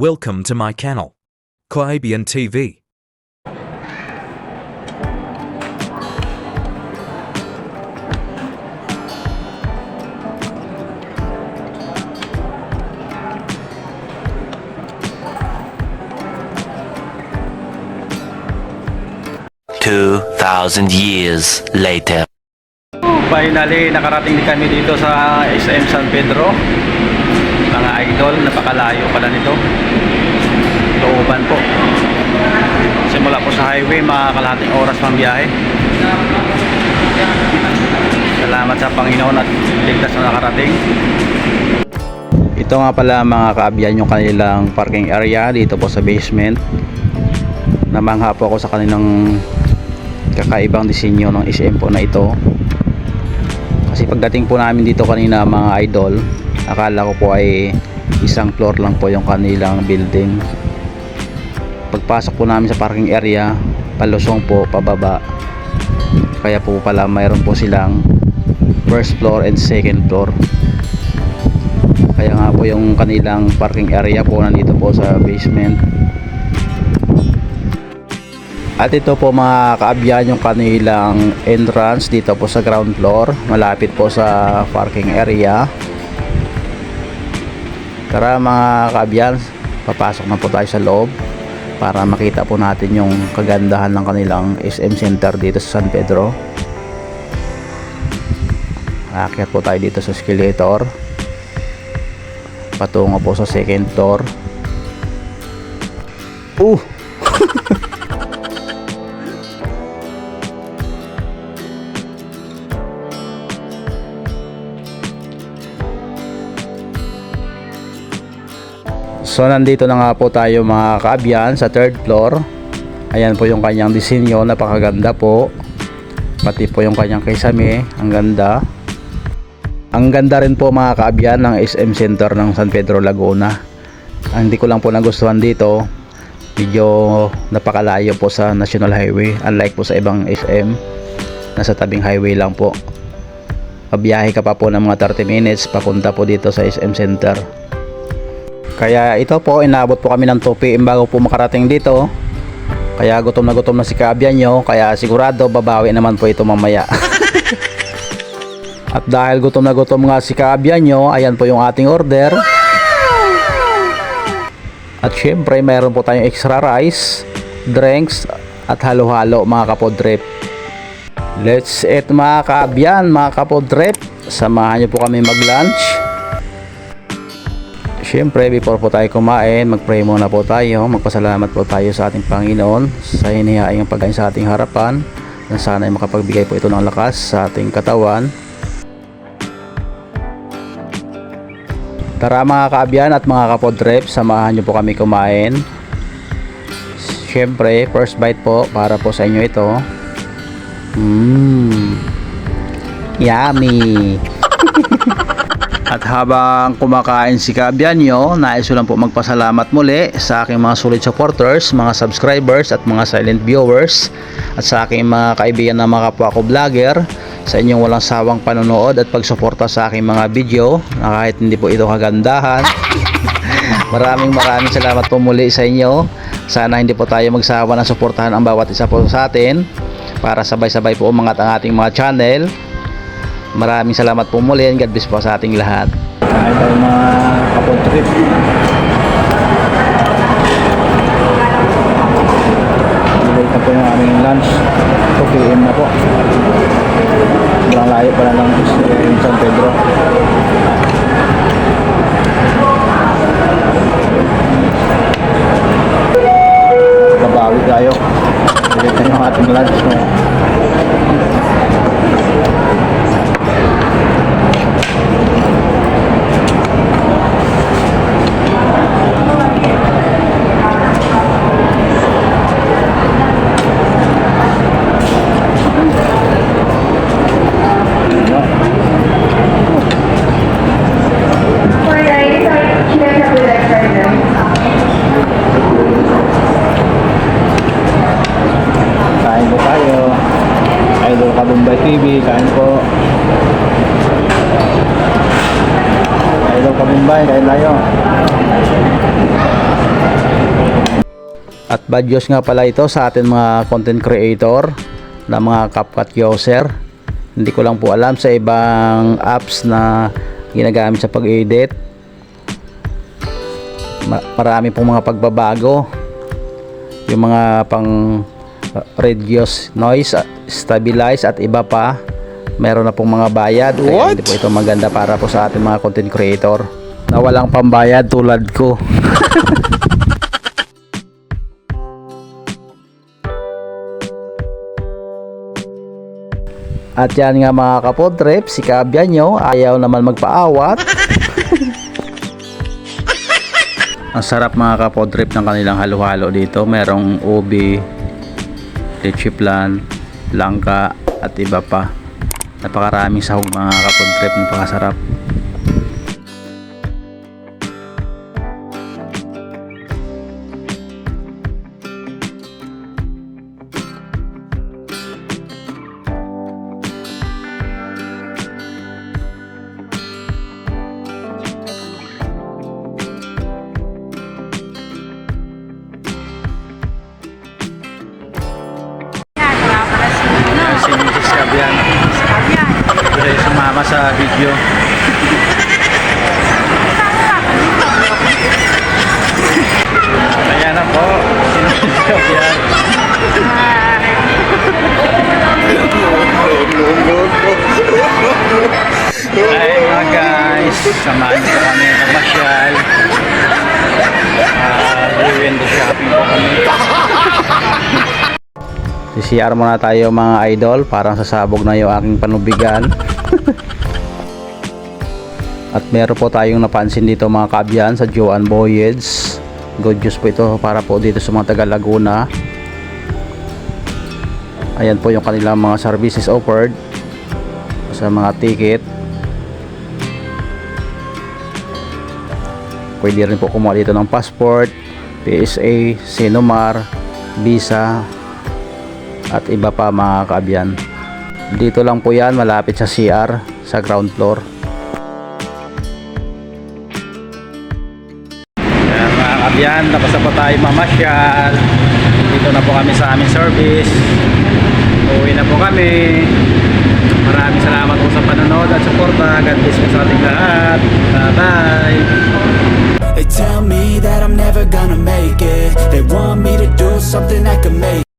Welcome to my channel. Quabian TV. Two thousand years later. Finally, nakarating din kami dito sa SM San Pedro. Mga idol, napakalayo pala nito. Looban po. Simula po sa highway, mga kalahating oras pang biyahe. Salamat sa Panginoon at ligtas na nakarating. Ito nga pala mga kaabyan yung kanilang parking area dito po sa basement. Namangha po ako sa kanilang kakaibang disenyo ng SM po na ito. Kasi pagdating po namin dito kanina mga idol, akala ko po ay isang floor lang po yung kanilang building. Pagpasok po namin sa parking area, palusong po pababa. Kaya po pala mayroon po silang first floor and second floor. Kaya nga po yung kanilang parking area po nandito po sa basement. At ito po mga kaabyan yung kanilang entrance dito po sa ground floor. Malapit po sa parking area. Tara mga kaabyan, papasok na po tayo sa loob para makita po natin yung kagandahan ng kanilang SM Center dito sa San Pedro. Aakyat po tayo dito sa escalator. Patungo po sa second floor. Uh! So nandito na nga po tayo mga kaabyan sa third floor. Ayan po yung kanyang disenyo, napakaganda po. Pati po yung kanyang kisame, ang ganda. Ang ganda rin po mga kaabyan ng SM Center ng San Pedro Laguna. Ang hindi ko lang po nagustuhan dito, medyo napakalayo po sa National Highway. Unlike po sa ibang SM, nasa tabing highway lang po. Pabiyahe ka pa po ng mga 30 minutes papunta po dito sa SM Center. Kaya ito po, inabot po kami ng 2 PM bago po makarating dito. Kaya gutom na gutom na si kaabyan nyo. Kaya sigurado babawi naman po ito mamaya. At dahil gutom na gutom nga si kaabyan nyo, ayan po yung ating order. At syempre, mayroon po tayong extra rice, drinks, at halo-halo mga kapodrip. Let's eat mga kaabyan, mga kapodrip. Samahan nyo po kami mag-lunch. Siyempre, before po tayo kumain, mag-pray muna po tayo. Magpasalamat po tayo sa ating Panginoon sa hinihaing pagkain sa ating harapan. Na sana ay makapagbigay po ito ng lakas sa ating katawan. Tara mga kaabyan at mga kapodrep, samahan nyo po kami kumain. Siyempre, first bite po para po sa inyo ito. Mmm. Yummy. At habang kumakain si Kaabyan nyo, nais ko lang po magpasalamat muli sa aking mga solid supporters, mga subscribers at mga silent viewers at sa aking mga kaibigan na mga kapwa ko vlogger sa inyong walang sawang panonood at pagsuporta sa aking mga video na kahit hindi po ito kagandahan. maraming maraming salamat po muli sa inyo. Sana hindi po tayo magsawa na suportahan ang bawat isa po sa atin para sabay-sabay po umangat ang ating mga channel. Maraming salamat po muli and God bless po sa ating lahat. Kain tayo mga kapag-trip. Late po yung aming lunch. 2 p.m. na po. Sobrang layo pala ng San Pedro. Babawi tayo. Late na yung ating lunch. Kain po tayo. Kabumbay TV, kain po. Hello Kabimbay, kain tayo. At bad news nga pala ito sa atin mga content creator na mga CapCut user. Hindi ko lang po alam sa ibang apps na ginagamit sa pag-edit. Ma- marami pong mga pagbabago. Yung mga pang uh, reduce noise, stabilize at iba pa. Meron na pong mga bayad. Kaya hindi po ito maganda para po sa ating mga content creator na walang pambayad tulad ko. At yan nga mga kapodrep, si Kabya nyo ayaw naman magpaawat. Ang sarap mga kapodrep ng kanilang halo-halo dito. Merong ubi, leche plan, langka at iba pa. Napakaraming sahog mga kapodrep, napakasarap. Sa video. Ayan na po, si Mrs. Kabyan. Ay mga guys, samahan niyo kami magmasyal. Ah, window shopping po kami. CCR muna tayo mga idol, parang sasabog na yung aking panubigan. At meron po tayong napansin dito mga kabyan sa Joan Voyage. Good news po ito para po dito sa mga taga Laguna. Ayan po yung kanilang mga services offered sa mga ticket. Pwede rin po kumuha dito ng passport, PSA, Sinomar, Visa, at iba pa mga kaabyan. Dito lang po yan, malapit sa CR, sa ground floor. Kaabyan, tapos na po tayo mamasyal. Dito na po kami sa aming service. Uwi na po kami. Maraming salamat po sa panonood at suporta. God bless po sa ating lahat. Bye-bye! They tell me that I'm never gonna make it They want me to do something that could make